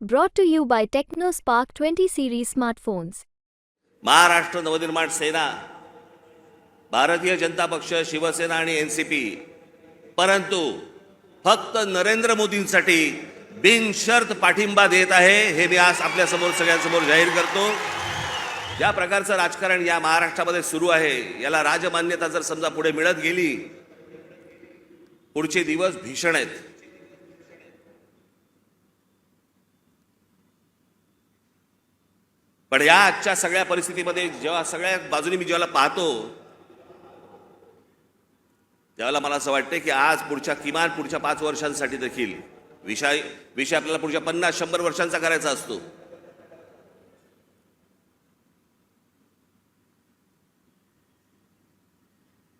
Brought to you by TechnoSpark 20 series smartphones. Maharashtra Navnirman सेना भारतीय जनता पक्ष शिवसेना आणि N C P परंतु फक्त नरेंद्र मोदींसाठी बिनशर्त पाठिंबा देत आहे हे मी आज आपल्यासमोर सगळ्यांसमोर जाहीर करतो. ज्या प्रकारचं राजकारण या महाराष्ट्रामध्ये सुरू आहे याला राजमान्यता जर समजा पुढे मिळत गेली पुढचे दिवस भीषण आहेत. पण या आजच्या सगळ्या परिस्थितीमध्ये जेव्हा सगळ्या बाजूनी मी जेव्हा पाहतो त्यावेळेला मला असं वाटतं की आज पुढच्या किमान पुढच्या पाच वर्षांसाठी देखील विषय विषय आपल्याला पुढच्या पन्नास शंभर वर्षांचा करायचा असतो.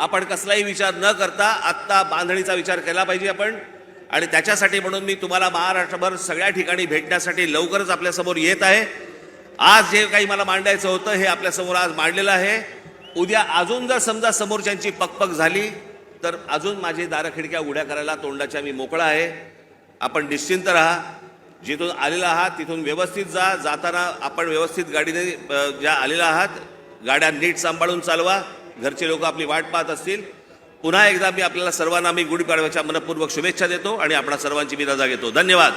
आपण कसलाही विचार न करता आत्ता बांधणीचा विचार केला पाहिजे आपण. आणि त्याच्यासाठी म्हणून मी तुम्हाला महाराष्ट्रभर सगळ्या ठिकाणी भेटण्यासाठी लवकरच आपल्यासमोर येत आहे. आज जे काही मला मांडायचं होतं हे आपल्यासमोर आज मांडलेलं आहे. उद्या अजून जर समजा समोरच्यांची पकपक झाली तर अजून माझी दारखिडक्या उड्या करायला तोंडाच्या मी मोकळा आहे. आपण निश्चिंत राहा. जिथून आलेला आहात तिथून व्यवस्थित जा. जाताना आपण व्यवस्थित गाडीने ज्या आलेला आहात गाड्या नीट सांभाळून चालवा. घरचे लोक आपली वाट पाहत असतील. पुन्हा एकदा मी आपल्याला सर्वांना मी गुढीपाडव्याच्या मनपूर्वक शुभेच्छा देतो आणि आपणा सर्वांची मी रजा घेतो. धन्यवाद.